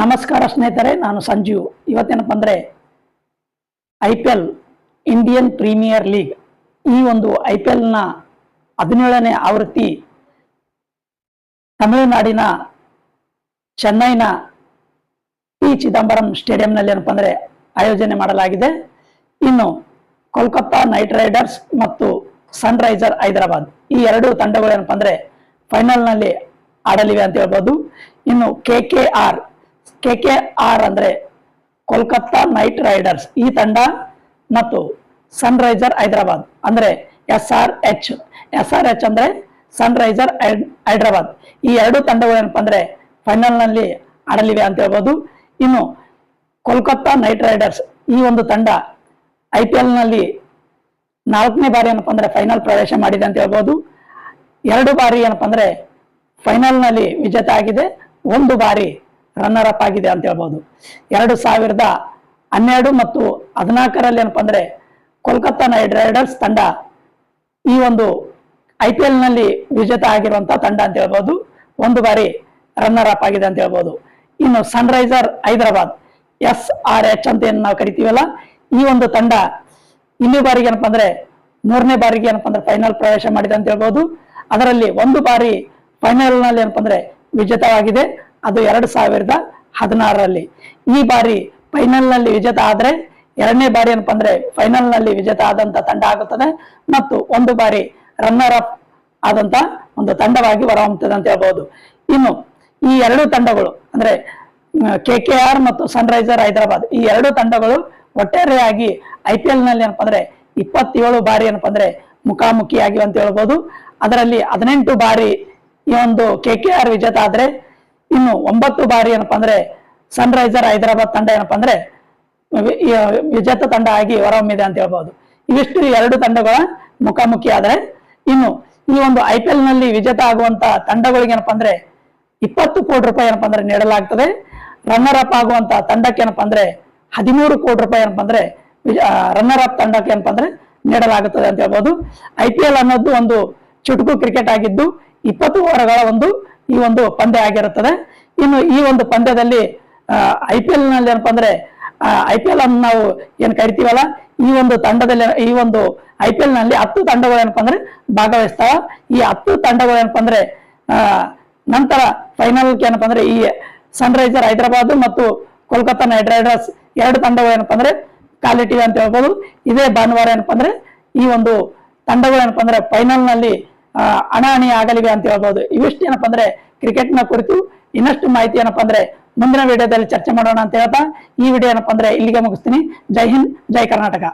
ನಮಸ್ಕಾರ ಸ್ನೇಹಿತರೆ, ನಾನು ಸಂಜೀವ್ ಇವತ್ತೇನಪ್ಪ ಅಂದರೆ I P L Indian Premier League ಈ ಒಂದು ಐ ಪಿ ಎಲ್ನ ಹದಿನೇಳನೇ ಆವೃತ್ತಿ ತಮಿಳುನಾಡಿನ ಚೆನ್ನೈನ ಪಿ ಚಿದಂಬರಂ ಸ್ಟೇಡಿಯಂನಲ್ಲಿ ಏನಪ್ಪ ಅಂದರೆ ಆಯೋಜನೆ ಮಾಡಲಾಗಿದೆ. ಇನ್ನು ಕೋಲ್ಕತ್ತಾ ನೈಟ್ ರೈಡರ್ಸ್ ಮತ್ತು ಸನ್ ರೈಸರ್ ಹೈದರಾಬಾದ್ ಈ ಎರಡು ತಂಡಗಳು ಏನಪ್ಪ ಅಂದರೆ ಫೈನಲ್ನಲ್ಲಿ ಆಡಲಿವೆ ಅಂತ ಹೇಳ್ಬೋದು. ಇನ್ನು K K R K K R ಅಂದ್ರೆ ಕೋಲ್ಕತ್ತಾ ನೈಟ್ ರೈಡರ್ಸ್. ಈ ತಂಡ ಮತ್ತು ಸನ್ ರೈಸರ್ ಹೈದರಾಬಾದ್ ಅಂದ್ರೆ S R H. S R H ಅಂದ್ರೆ ಸನ್ ರೈಸರ್ ಹೈದರಾಬಾದ್. ಈ ಎರಡು ತಂಡಗಳು ಏನಪ್ಪ ಫೈನಲ್ ಫೈನಲ್ನಲ್ಲಿ ಆಡಲಿವೆ ಅಂತ ಹೇಳ್ಬೋದು. ಇನ್ನು ಕೋಲ್ಕತ್ತಾ ನೈಟ್ ರೈಡರ್ಸ್, ಈ ಒಂದು ತಂಡ ಐ ಪಿ ಎಲ್ನಲ್ಲಿ ನಾಲ್ಕನೇ ಬಾರಿ ಏನಪ್ಪ ಅಂದ್ರೆ ಫೈನಲ್ ಪ್ರವೇಶ ಮಾಡಿದೆ ಅಂತ ಹೇಳ್ಬೋದು. ಎರಡು ಬಾರಿ ಏನಪ್ಪ ಅಂದ್ರೆ ಫೈನಲ್ನಲ್ಲಿ ವಿಜೇತ ಆಗಿದೆ. ಒಂದು ಬಾರಿ ರನ್ನರ್ ಅಪ್ ಆಗಿದೆ ಅಂತ ಹೇಳ್ಬೋದು. ಎರಡು ಸಾವಿರದ ಹನ್ನೆರಡು ಮತ್ತು ಹದಿನಾಲ್ಕರಲ್ಲಿ ಏನಪ್ಪ ಅಂದರೆ ಕೋಲ್ಕತ್ತಾ ನೈಟ್ ರೈಡರ್ಸ್ ತಂಡ ಈ ಒಂದು ಐ ಪಿ ಎಲ್ನಲ್ಲಿ ವಿಜೇತ ಆಗಿರುವಂಥ ತಂಡ ಅಂತ ಹೇಳ್ಬೋದು. ಒಂದು ಬಾರಿ ರನ್ನರ್ ಅಪ್ ಆಗಿದೆ ಅಂತ ಹೇಳ್ಬೋದು. ಇನ್ನು Sunriser Hyderabad, S R H ಅಂತ ಏನು ನಾವು ಕರಿತೀವಲ್ಲ, ಈ ಒಂದು ತಂಡ ಇನ್ನೂ ಬಾರಿಗೆ ಏನಪ್ಪ ಅಂದರೆ ಮೂರನೇ ಬಾರಿಗೆ ಏನಪ್ಪ ಅಂದರೆ ಫೈನಲ್ ಪ್ರವೇಶ ಮಾಡಿದೆ ಅಂತ ಹೇಳ್ಬೋದು. ಅದರಲ್ಲಿ ಒಂದು ಬಾರಿ ಫೈನಲ್ನಲ್ಲಿ ಏನಪ್ಪ ಅಂದ್ರೆ ವಿಜೇತವಾಗಿದೆ. ಅದು ಎರಡು ಸಾವಿರದ ಹದಿನಾರರಲ್ಲಿ. ಈ ಬಾರಿ ಫೈನಲ್ನಲ್ಲಿ ವಿಜೇತ ಆದರೆ ಎರಡನೇ ಬಾರಿ ಏನಪ್ಪ ಅಂದ್ರೆ ಫೈನಲ್ನಲ್ಲಿ ವಿಜೇತ ಆದಂತ ತಂಡ ಆಗುತ್ತದೆ ಮತ್ತು ಒಂದು ಬಾರಿ ರನ್ನರ್ ಅಪ್ ಆದಂತ ಒಂದು ತಂಡವಾಗಿ ಹೊರಹೊಮ್ಮುತ್ತದೆ ಅಂತ ಹೇಳ್ಬೋದು. ಇನ್ನು ಈ ಎರಡು ತಂಡಗಳು ಅಂದ್ರೆ ಕೆ ಕೆ ಆರ್ ಮತ್ತು ಸನ್ ರೈಸರ್ ಹೈದರಾಬಾದ್ ಈ ಎರಡು ತಂಡಗಳು ಒಟ್ಟಾರೆಯಾಗಿ ಐ ಪಿ ಎಲ್ನಲ್ಲಿ ಏನಪ್ಪ ಅಂದ್ರೆ ಇಪ್ಪತ್ತೇಳು ಬಾರಿ ಏನಪ್ಪ ಅಂದ್ರೆ ಮುಖಾಮುಖಿಯಾಗಿವೆ ಅಂತ ಹೇಳ್ಬೋದು. ಅದರಲ್ಲಿ ಹದಿನೆಂಟು ಬಾರಿ ಈ ಒಂದು ಕೆ ಕೆ ಆರ್ ವಿಜೇತ ಆದ್ರೆ ಇನ್ನು ಒಂಬತ್ತು ಬಾರಿ ಏನಪ್ಪಾ ಅಂದ್ರೆ ಸನ್ ರೈಸರ್ ಹೈದರಾಬಾದ್ ತಂಡ ಏನಪ್ಪಾ ಅಂದ್ರೆ ವಿಜೇತ ತಂಡ ಆಗಿ ಹೊರಹೊಮ್ಮಿದೆ ಅಂತ ಹೇಳ್ಬಹುದು ಇವಿಷ್ಟು ಎರಡು ತಂಡಗಳ ಮುಖಾಮುಖಿ ಆದ್ರೆ, ಇನ್ನು ಈ ಒಂದು ಐ ನಲ್ಲಿ ವಿಜೇತ ಆಗುವಂತ ತಂಡಗಳಿಗೆ ಏನಪ್ಪ ಅಂದ್ರೆ ಇಪ್ಪತ್ತು ಕೋಟಿ ರೂಪಾಯಿ ಏನಪ್ಪಾ ಅಂದ್ರೆ ನೀಡಲಾಗ್ತದೆ. ರನ್ನರ್ ಅಪ್ ಆಗುವಂತ ತಂಡಕ್ಕೆ ಏನಪ್ಪ ಅಂದ್ರೆ ಹದಿಮೂರು ಕೋಟಿ ರೂಪಾಯಿ ಏನಪ್ಪಾ ಅಂದ್ರೆ ರನ್ನರ್ ಅಪ್ ತಂಡಕ್ಕೆ ಏನಪ್ಪಾ ಅಂದ್ರೆ ನೀಡಲಾಗುತ್ತದೆ ಅಂತ ಹೇಳ್ಬೋದು. ಐ ಅನ್ನೋದು ಒಂದು ಚುಟುಕು ಕ್ರಿಕೆಟ್ ಆಗಿದ್ದು, ಇಪ್ಪತ್ತು ಓವರ್ಗಳ ಒಂದು ಈ ಒಂದು ಪಂದ್ಯ ಆಗಿರುತ್ತದೆ. ಇನ್ನು ಈ ಒಂದು ಪಂದ್ಯದಲ್ಲಿ ಐ ಪಿ ಎಲ್ನಲ್ಲಿ ಏನಪ್ಪಾ ಅಂದ್ರೆ ಐ ಪಿ ಎಲ್ ಅನ್ನು ನಾವು ಏನ್ ಕರಿತೀವಲ್ಲ, ಈ ಒಂದು ತಂಡದಲ್ಲಿ, ಈ ಒಂದು ಐ ಪಿ ಎಲ್ನಲ್ಲಿ ಹತ್ತು ತಂಡಗಳು ಏನಪ್ಪಾ ಅಂದ್ರೆ ಭಾಗವಹಿಸ್ತಾವ. ಈ ಹತ್ತು ತಂಡಗಳು ಏನಪ್ಪಾ ಅಂದ್ರೆ ನಂತರ ಫೈನಲ್ ಏನಪ್ಪಾ ಅಂದ್ರೆ ಈ ಸನ್ ರೈಸರ್ ಹೈದರಾಬಾದ್ ಮತ್ತು ಕೋಲ್ಕತ್ತಾ ನೈಟ್ ರೈಡರ್ಸ್ ಎರಡು ತಂಡಗಳು ಏನಪ್ಪಾ ಅಂದ್ರೆ ಕಾಲಿಟ್ಟಿವೆ ಅಂತ ಹೇಳ್ಬೋದು. ಇದೇ ಭಾನುವಾರ ಏನಪ್ಪಾ ಅಂದ್ರೆ ಈ ಒಂದು ತಂಡಗಳು ಏನಪ್ಪಾ ಅಂದ್ರೆ ಫೈನಲ್ನಲ್ಲಿ ಹಣಾಹಣಿ ಆಗಲಿವೆ ಅಂತ ಹೇಳ್ಬೋದು. ಇವಿಷ್ಟು ಏನಪ್ಪ ಅಂದ್ರೆ ಕ್ರಿಕೆಟ್ನ ಕುರಿತು ಇನ್ನಷ್ಟು ಮಾಹಿತಿ ಏನಪ್ಪಾ ಅಂದ್ರೆ ಮುಂದಿನ ವಿಡಿಯೋದಲ್ಲಿ ಚರ್ಚೆ ಮಾಡೋಣ ಅಂತ ಹೇಳ್ತಾ, ಈ ವಿಡಿಯೋ ಏನಪ್ಪಾ ಅಂದ್ರೆ ಇಲ್ಲಿಗೆ ಮುಗಿಸ್ತೀನಿ. ಜೈ ಹಿಂದ್, ಜೈ ಕರ್ನಾಟಕ.